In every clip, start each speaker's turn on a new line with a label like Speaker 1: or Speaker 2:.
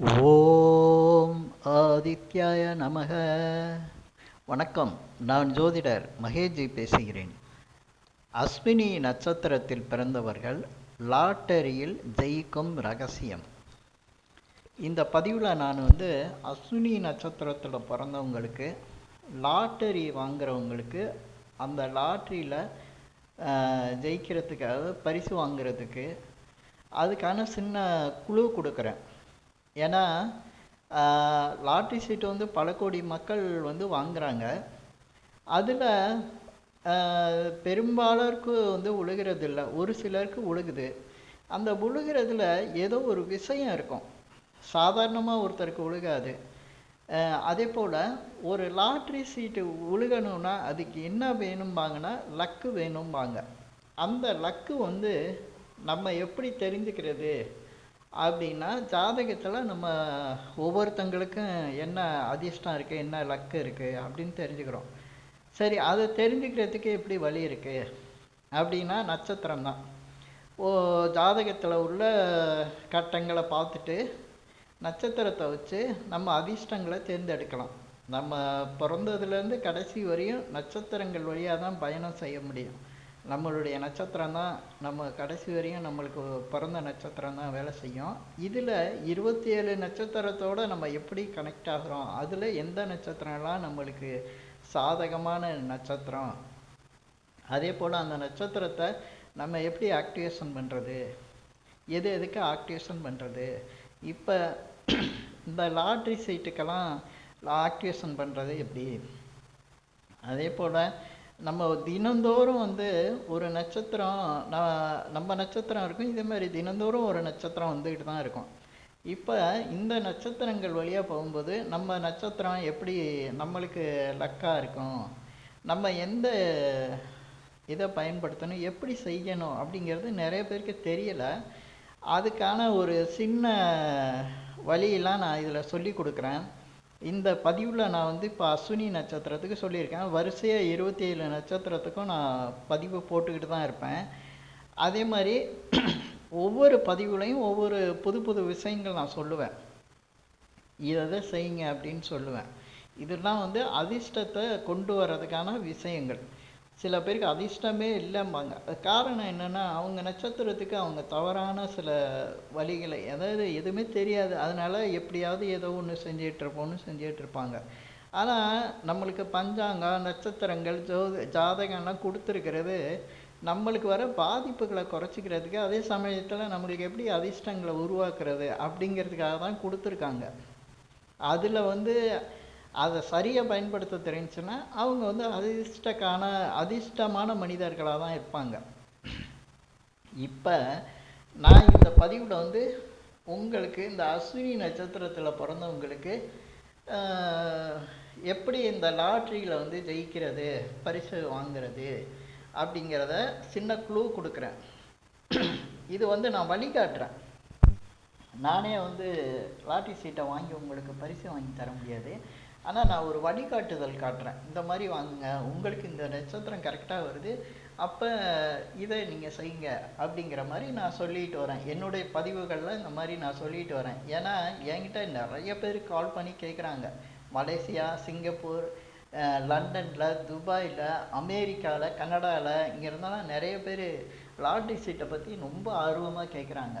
Speaker 1: ஓம் ஆதித்யாய நமக. வணக்கம். நான் ஜோதிடர் மகேஜி பேசுகிறேன். அஸ்வினி நட்சத்திரத்தில் பிறந்தவர்கள் லாட்டரியில் ஜெயிக்கும் ரகசியம். இந்த பதிவில் நான் வந்து அஸ்வினி நட்சத்திரத்தில் பிறந்தவங்களுக்கு லாட்டரி வாங்குறவங்களுக்கு அந்த லாட்டரியில் ஜெயிக்கிறதுக்காக பரிசு வாங்குறதுக்கு அதுக்கான சின்ன குழு கொடுக்குறேன். ஏன்னா லாட்ரி சீட்டு வந்து பல கோடி மக்கள் வந்து வாங்குறாங்க. அதில் பெரும்பாலருக்கு வந்து உழுகிறதில்ல. ஒரு சிலருக்கு உழுகுது. அந்த உழுகிறதுல ஏதோ ஒரு விஷயம் இருக்கும். சாதாரணமாக ஒருத்தருக்கு உழுகாது. அதே போல் ஒரு லாட்ரி சீட்டு உழுகணும்னா அதுக்கு என்ன வேணும்பாங்கன்னா லக்கு வேணும்பாங்க. அந்த லக்கு வந்து நம்ம எப்படி தெரிஞ்சுக்கிறது? அப்படின்னா ஜாதகத்தில் நம்ம ஒவ்வொருத்தங்களுக்கும் என்ன அதிர்ஷ்டம் இருக்குது என்ன லக்கு இருக்குது அப்படின்னு தெரிஞ்சுக்கிறோம். சரி அதை தெரிஞ்சுக்கிறதுக்கு எப்படி வழி இருக்குது அப்படின்னா நட்சத்திரம் தான். ஓ ஜாதகத்தில் உள்ள கட்டங்களை பார்த்துட்டு நட்சத்திரத்தை வச்சு நம்ம அதிர்ஷ்டங்களை தேர்ந்தெடுக்கலாம். நம்ம பிறந்ததுலேருந்து கடைசி வரையும் நட்சத்திரங்கள் வழியாக தான் பயணம் செய்ய முடியும். நம்மளுடைய நட்சத்திரம் தான் நம்ம கடைசி வரையும் நம்மளுக்கு பிறந்த நட்சத்திரம் தான் வேலை செய்யும். இதில் இருபத்தி ஏழு நட்சத்திரத்தோடு நம்ம எப்படி கனெக்ட் ஆகிறோம்? அதில் எந்த நட்சத்திரம்லாம் நம்மளுக்கு சாதகமான நட்சத்திரம்? அதே போல் அந்த நட்சத்திரத்தை நம்ம எப்படி ஆக்டிவேஷன் பண்ணுறது எது எதுக்கு ஆக்டிவேஷன் பண்ணுறது இப்போ இந்த லாட்ரி சீட்டுக்கெல்லாம் ஆக்டிவேஷன் பண்ணுறது எப்படி? அதே போல் நம்ம தினந்தோறும் வந்து ஒரு நட்சத்திரம் நம்ம நட்சத்திரம் இருக்கும். இதே மாதிரி தினந்தோறும் ஒரு நட்சத்திரம் வந்துக்கிட்டு தான் இருக்கும். இப்போ இந்த நட்சத்திரங்கள் வழியாக போகும்போது நம்ம நட்சத்திரம் எப்படி நம்மளுக்கு லக்காக இருக்கும்? நம்ம எந்த இதை பயன்படுத்தணும்? எப்படி செய்யணும்? அப்படிங்கிறது நிறைய பேருக்கு தெரியலை. அதுக்கான ஒரு சின்ன வழியெல்லாம் நான் இதில் சொல்லி கொடுக்குறேன். இந்த பதிவில் நான் வந்து இப்போ அஸ்வினி நட்சத்திரத்துக்கு சொல்லியிருக்கேன். வரிசையாக இருபத்தி ஏழு நட்சத்திரத்துக்கும் நான் பதிவு போட்டுக்கிட்டு தான் இருப்பேன். அதே மாதிரி ஒவ்வொரு பதிவுலையும் ஒவ்வொரு புது புது விஷயங்கள் நான் சொல்லுவேன். இதை செய்யுங்க அப்படின்னு சொல்லுவேன். இதெல்லாம் வந்து அதிர்ஷ்டத்தை கொண்டு வர்றதுக்கான விஷயங்கள். சில பேருக்கு அதிர்ஷ்டமே இல்லைம்பாங்க. காரணம் என்னென்னா அவங்க நட்சத்திரத்துக்கு அவங்க தவறான சில வழிகளை அதாவது எதுவுமே தெரியாது. அதனால் எப்படியாவது ஏதோ ஒன்று செஞ்சிகிட்ருப்போம்னு செஞ்சிகிட்ருப்பாங்க ஆனால் நம்மளுக்கு பஞ்சாங்கம் நட்சத்திரங்கள் ஜோ ஜாதகம்லாம் கொடுத்துருக்கிறது நம்மளுக்கு வர பாதிப்புகளை குறைச்சிக்கிறதுக்கு அதே சமயத்தில் நம்மளுக்கு எப்படி அதிர்ஷ்டங்களை உருவாக்குறது அப்படிங்கிறதுக்காக தான் கொடுத்துருக்காங்க. அதில் வந்து அதை சரியாக பயன்படுத்த தெரிஞ்சுன்னா அவங்க வந்து அதிர்ஷ்டக்கான அதிர்ஷ்டமான மனிதர்களாக தான் இருப்பாங்க. இப்போ நான் இந்த பதிவில் வந்து உங்களுக்கு இந்த அஸ்வினி நட்சத்திரத்தில் பிறந்தவங்களுக்கு எப்படி இந்த லாட்ரியில் வந்து ஜெயிக்கிறது பரிசு வாங்கிறது அப்படிங்கிறத சின்ன குழு கொடுக்குறேன். இது வந்து நான் வழிகாட்டுறேன். நானே வந்து லாட்ரி சீட்டை வாங்கி உங்களுக்கு பரிசு வாங்கி தர முடியாது. ஆனால் நான் ஒரு வழிகாட்டுதல் காட்டுறேன். இந்த மாதிரி வாங்குங்க. உங்களுக்கு இந்த நட்சத்திரம் கரெக்டாக வருது. அப்போ இதை நீங்கள் செய்யுங்க அப்படிங்கிற மாதிரி நான் சொல்லிட்டு வரேன். என்னுடைய பதிவுகளில் இந்த மாதிரி நான் சொல்லிட்டு வரேன். ஏன்னா என்கிட்ட நிறைய பேர் கால் பண்ணி கேட்குறாங்க மலேசியா சிங்கப்பூர் லண்டனில் துபாயில் அமெரிக்காவில் கனடாவில் இங்கே இருந்தாலும் நிறைய பேர் லாட்ரி சீட்டை பற்றி ரொம்ப ஆர்வமாக கேட்குறாங்க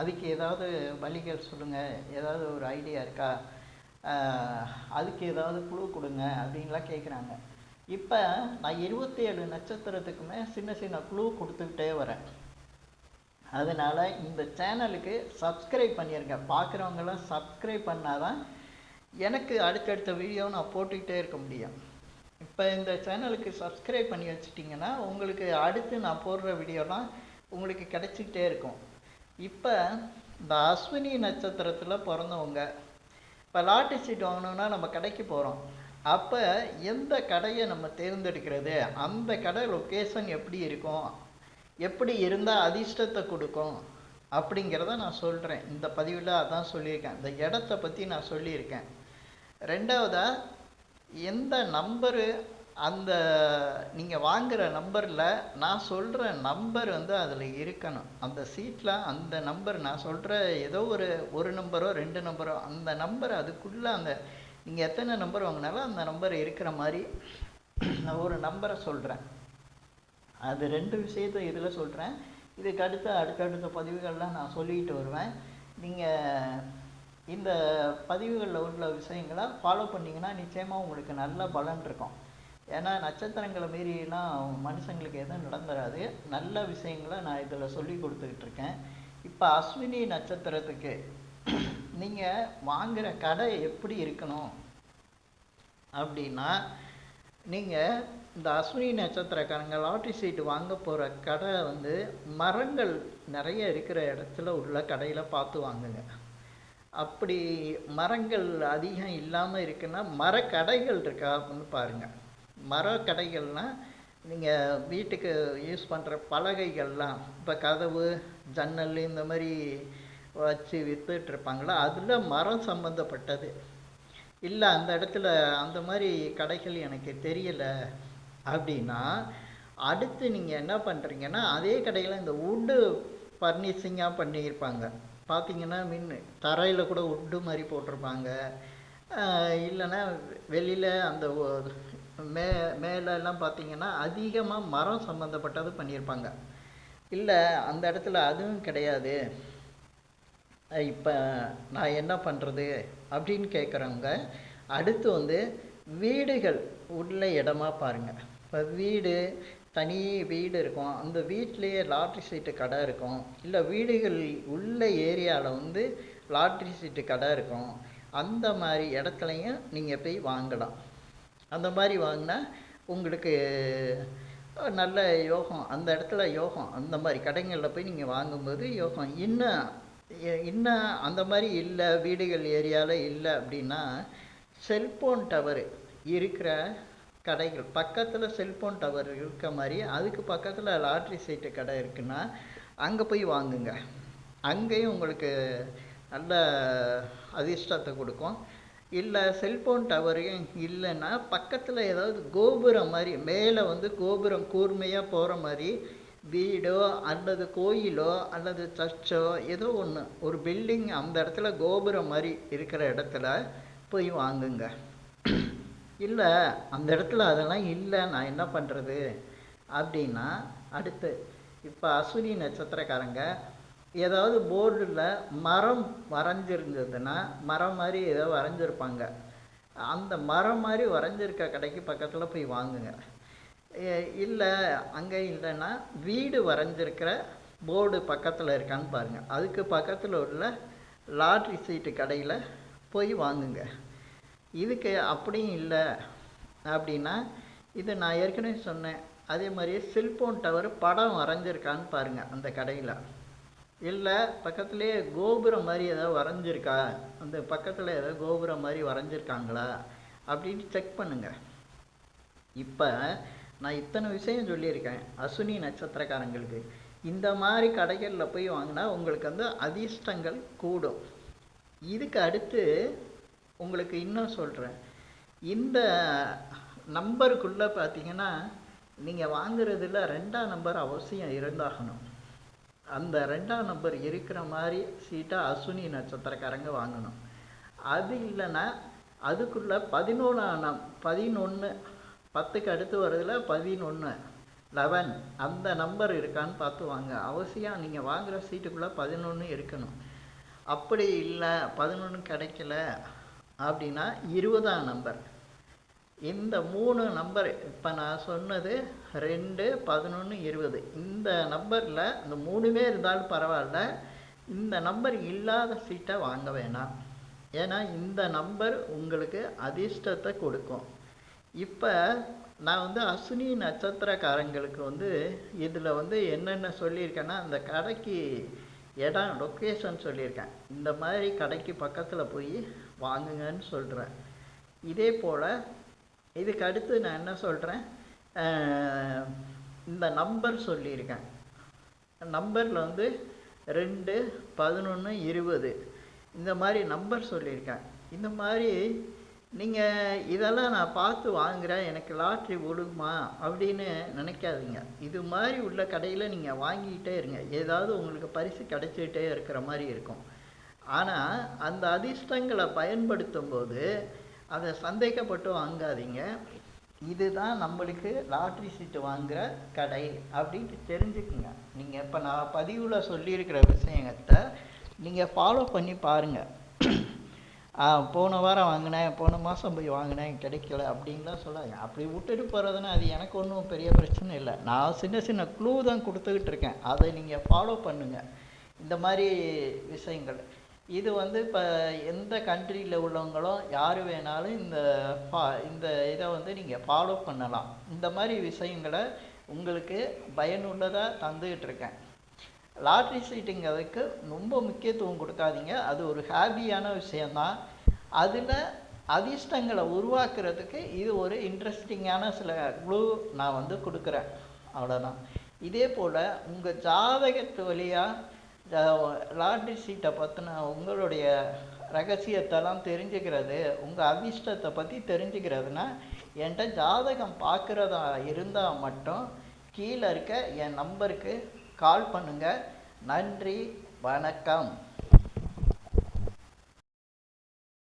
Speaker 1: அதுக்கு ஏதாவது வழிகள் சொல்லுங்கள் ஏதாவது ஒரு ஐடியா இருக்கா? அதுக்கு ஏதாவது குழு கொடுங்க அப்படின்லாம் கேட்குறாங்க இப்போ நான் இருபத்தி ஏழு நட்சத்திரத்துக்குமே சின்ன சின்ன குழு கொடுத்துக்கிட்டே வரேன். அதனால் இந்த சேனலுக்கு சப்ஸ்கிரைப் பண்ணியிருங்க பார்க்குறவங்களாம் சப்ஸ்கிரைப் பண்ணால் தான் எனக்கு அடுத்தடுத்த வீடியோ நான் போட்டுக்கிட்டே இருக்க முடியும். இப்போ இந்த சேனலுக்கு சப்ஸ்கிரைப் பண்ணி வச்சிட்டிங்கன்னா உங்களுக்கு அடுத்து நான் போடுற வீடியோலாம் உங்களுக்கு கிடச்சிக்கிட்டே இருக்கும். இப்போ இந்த அஸ்வினி நட்சத்திரத்தில் பிறந்தவங்க இப்போ லாட்டரி சீட் வாங்கணும்னா நம்ம கடைக்கு போகிறோம் அப்போ எந்த கடையை நம்ம தேர்ந்தெடுக்கிறது? அந்த கடை லொக்கேஷன் எப்படி இருக்கும்? எப்படி இருந்தால் அதிர்ஷ்டத்தை கொடுக்கும்? அப்படிங்கிறத நான் சொல்கிறேன் இந்த பதிவில் அதான் சொல்லியிருக்கேன். இந்த இடத்த பற்றி நான் சொல்லியிருக்கேன். ரெண்டாவதாக எந்த நம்பரு அந்த நீங்கள் வாங்குகிற நம்பரில் நான் சொல்கிற நம்பர் வந்து அதில் இருக்கணும். அந்த சீட்டில் அந்த நம்பர் நான் சொல்கிற ஏதோ ஒரு ஒரு நம்பரோ ரெண்டு நம்பரோ அந்த நம்பர் அதுக்குள்ளே அந்த நீங்கள் எத்தனை நம்பர் வாங்கினாலும் அந்த நம்பர் இருக்கிற மாதிரி நான் ஒரு நம்பரை சொல்கிறேன் அது ரெண்டு விஷயத்த இதில் சொல்கிறேன் இதுக்கு அடுத்த அடுத்தடுத்த பதிவுகள்லாம் நான் சொல்லிக்கிட்டு வருவேன். நீங்கள் இந்த பதிவுகளில் உள்ள விஷயங்களை ஃபாலோ பண்ணிங்கன்னா நிச்சயமாக உங்களுக்கு நல்ல பலன் இருக்கும். ஏன்னா நட்சத்திரங்களை மீறிலாம் மனுஷங்களுக்கு எதுவும் நடந்துடாது நல்ல விஷயங்களை நான் இதில் சொல்லி கொடுத்துக்கிட்டு இருக்கேன் இப்போ அஸ்வினி நட்சத்திரத்துக்கு நீங்கள் வாங்குகிற கடை எப்படி இருக்கணும்? அப்படின்னா நீங்கள் இந்த அஸ்வினி நட்சத்திரக்காரங்க லாட்ரி சீட்டு வாங்க போகிற கடை வந்து மரங்கள் நிறைய இருக்கிற இடத்துல உள்ள கடையில் பார்த்து வாங்குங்க. அப்படி மரங்கள் அதிகம் இல்லாமல் இருக்குன்னா மரக்கடைகள் இருக்கா அப்படின்னு பாருங்கள் மரக்கடைகள்னால் நீங்கள் வீட்டுக்கு யூஸ் பண்ணுற பலகைகள்லாம் இப்போ கதவு ஜன்னல் இந்த மாதிரி வச்சு விற்றுட்ருப்பாங்களா அதில் மரம் சம்மந்தப்பட்டது இல்லை அந்த இடத்துல அந்த மாதிரி கடைகள் எனக்கு தெரியலை அப்படின்னா அடுத்து நீங்கள் என்ன பண்ணுறீங்கன்னா அதே கடையில் இந்த உட்டு ஃபர்னிஷிங்காக பண்ணியிருப்பாங்க. பார்த்தீங்கன்னா மின் தரையில் கூட உட்டு மாதிரி போட்டிருப்பாங்க. இல்லைன்னா வெளியில் அந்த மே மேலெல்லாம் பார்த்தீங்கன்னா அதிகமாக மரம் சம்மந்தப்பட்டது பண்ணியிருப்பாங்க. இல்லை அந்த இடத்துல அதுவும் கிடையாது. இப்போ நான் என்ன பண்ணுறது அப்படின்னு கேட்குறவங்க அடுத்து வந்து வீடுகள் உள்ள இடமா பாருங்கள் இப்போ வீடு தனி வீடு இருக்கும். அந்த வீட்லேயே லாட்ரி சீட்டு கடை இருக்கும். இல்லை வீடுகள் உள்ள ஏரியாவில் வந்து லாட்ரி சீட்டு கடை இருக்கும். அந்த மாதிரி இடத்துலையும் நீங்கள் போய் வாங்கலாம். அந்த மாதிரி வாங்கினா உங்களுக்கு நல்ல யோகம் அந்த இடத்துல யோகம் அந்த மாதிரி கடைகளில் போய் நீங்கள் வாங்கும்போது யோகம். இன்னும் இன்னும் அந்த மாதிரி இல்லை வீடுகள் ஏரியாவில் இல்லை அப்படின்னா செல்ஃபோன் டவர் இருக்கிற கடைகள் பக்கத்தில் செல்ஃபோன் டவர் இருக்க மாதிரி அதுக்கு பக்கத்தில் லாட்ரி சீட்டு கடை இருக்குன்னா அங்கே போய் வாங்குங்க. அங்கேயும் உங்களுக்கு நல்ல அதிர்ஷ்டத்தை கொடுக்கும். இல்லை செல்ஃபோன் டவரையும் இல்லைன்னா பக்கத்தில் ஏதாவது கோபுரம் மாதிரி மேலே வந்து கோபுரம் கூர்மையாக போகிற மாதிரி வீடோ அல்லது கோயிலோ அல்லது சர்ச்சோ ஏதோ ஒன்று ஒரு பில்டிங் அந்த இடத்துல கோபுரம் மாதிரி இருக்கிற இடத்துல போய் வாங்குங்க. இல்லை அந்த இடத்துல அதெல்லாம் இல்லை நான் என்ன பண்ணுறது அப்படின்னா அடுத்து இப்போ அஸ்வினி நட்சத்திரக்காரங்க ஏதாவது போர்டில் மரம் வரைஞ்சிருந்ததுன்னா மரம் மாதிரி ஏதோ வரைஞ்சிருப்பாங்க. அந்த மரம் மாதிரி வரைஞ்சிருக்க கடைக்கு பக்கத்தில் போய் வாங்குங்க. இல்லை அங்கே இல்லைன்னா வீடு வரைஞ்சிருக்கிற போர்டு பக்கத்தில் இருக்கான்னு பாருங்கள் அதுக்கு பக்கத்தில் உள்ள லாட்ரி சீட்டு கடையில் போய் வாங்குங்க. இதுக்கு அப்படியும் இல்லை அப்படின்னா இது நான் ஏற்கனவே சொன்னேன். அதே மாதிரியே செல்ஃபோன் டவர் படம் வரைஞ்சிருக்கான்னு பாருங்கள் அந்த கடையில். இல்லை பக்கத்துலேயே கோபுரம் மாதிரி ஏதாவது வரைஞ்சிருக்கா? அந்த பக்கத்தில் ஏதாவது கோபுரம் மாதிரி வரைஞ்சிருக்காங்களா? அப்படின்னு செக் பண்ணுங்கள் இப்போ நான் இத்தனை விஷயம் சொல்லியிருக்கேன் அசுனி நட்சத்திரக்காரங்களுக்கு. இந்த மாதிரி கடைகளில் போய் வாங்கினா உங்களுக்கு வந்து அதிர்ஷ்டங்கள் கூடும். இதுக்கு அடுத்து உங்களுக்கு இன்னும் சொல்கிறேன் இந்த நம்பருக்குள்ளே பார்த்தீங்கன்னா நீங்கள் வாங்குறதுல ரெண்டாம் நம்பர் அவசியம் இருந்தாகணும். அந்த ரெண்டாம் நம்பர் இருக்கிற மாதிரி சீட்டாக அஸ்வினி நட்சத்திரக்காரங்க வாங்கணும். அது இல்லைன்னா அதுக்குள்ளே பதினொன்றாம் பதினொன்று பத்துக்கு அடுத்து வரதுல பதினொன்று லெவன் அந்த நம்பர் இருக்கான்னு பார்த்து வாங்க. அவசியம் நீங்கள் வாங்குகிற சீட்டுக்குள்ளே பதினொன்று இருக்கணும். அப்படி இல்லை பதினொன்று கிடைக்கல அப்படின்னா இருபதாம் நம்பர். இந்த மூணு நம்பர் இப்போ நான் சொன்னது ரெண்டு பதினொன்று இருபது. இந்த நம்பரில் இந்த மூணுமே இருந்தாலும் பரவாயில்ல. இந்த நம்பர் இல்லாத சீட்டை வாங்க வேணாம். ஏன்னா இந்த நம்பர் உங்களுக்கு அதிர்ஷ்டத்தை கொடுக்கும். இப்போ நான் வந்து அஸ்வினி நட்சத்திரக்காரங்களுக்கு வந்து இதில் வந்து என்னென்ன சொல்லியிருக்கேன்னா அந்த கடைக்கு இடம் லொக்கேஷன் சொல்லியிருக்கேன். இந்த மாதிரி கடைக்கு பக்கத்தில் போய் வாங்குங்கன்னு சொல்கிறேன் இதே போல் இதுக்கு அடுத்து நான் என்ன சொல்கிறேன் இந்த நம்பர் சொல்லியிருக்கேன். நம்பரில் வந்து ரெண்டு பதினொன்று இருபது. இந்த மாதிரி நம்பர் சொல்லியிருக்கேன். இந்த மாதிரி நீங்கள் இதெல்லாம் நான் பார்த்து வாங்குறேன் எனக்கு லாட்ரி விழுகுமா அப்படின்னு நினைக்காதீங்க. இது மாதிரி உள்ள கடையில் நீங்கள் வாங்கிக்கிட்டே இருங்க. ஏதாவது உங்களுக்கு பரிசு கிடைச்சிக்கிட்டே இருக்கிற மாதிரி இருக்கும். ஆனால் அந்த அதிர்ஷ்டங்களை பயன்படுத்தும் போது அதை சந்தேகப்பட்டு வாங்காதீங்க. இதுதான் நம்மளுக்கு லாட்ரி சீட்டு வாங்குற கடை அப்படின்ட்டு தெரிஞ்சுக்குங்க. நீங்கள் இப்போ நான் பதிவில் சொல்லியிருக்கிற விஷயத்தை நீங்கள் ஃபாலோ பண்ணி பாருங்கள் போன வாரம் வாங்கினேன் போன மாதம் போய் வாங்கினேன் கிடைக்கல அப்படின்லாம் சொல்லாதீங்க. அப்படி விட்டுட்டு போகிறதுனா அது எனக்கு ஒன்றும் பெரிய பிரச்சனை இல்லை. நான் சின்ன சின்ன க்ளூ தான் கொடுத்துக்கிட்டு இருக்கேன். அதை நீங்கள் ஃபாலோ பண்ணுங்கள் இந்த மாதிரி விஷயங்கள். இது வந்து இப்போ எந்த கண்ட்ரியில் உள்ளவங்களும் யார் வேணாலும் இந்த ஃபா இந்த இதை வந்து நீங்கள் ஃபாலோ பண்ணலாம். இந்த மாதிரி விஷயங்களை உங்களுக்கு பயனுள்ளதாக தந்துக்கிட்டு இருக்கேன். லாட்ரி சீட்டுங்கிறதுக்கு ரொம்ப முக்கியத்துவம் கொடுக்காதீங்க. அது ஒரு ஹாப்பியான விஷயந்தான் அதில் அதிர்ஷ்டங்களை உருவாக்குறதுக்கு இது ஒரு இன்ட்ரெஸ்டிங்கான சில குழு நான் வந்து கொடுக்குறேன். அவ்வளோதான் இதே போல் உங்கள் ஜாதகத்து வழியாக லாட்ரி சீட்டை பற்றின உங்களுடைய ரகசியத்தெல்லாம் தெரிஞ்சுக்கிறது உங்கள் அதிர்ஷ்டத்தை பற்றி தெரிஞ்சுக்கிறதுனா என்கிட்ட ஜாதகம் பார்க்குறதா இருந்தால் மட்டும் கீழே இருக்க என் நம்பருக்கு கால் பண்ணுங்கள் நன்றி வணக்கம்.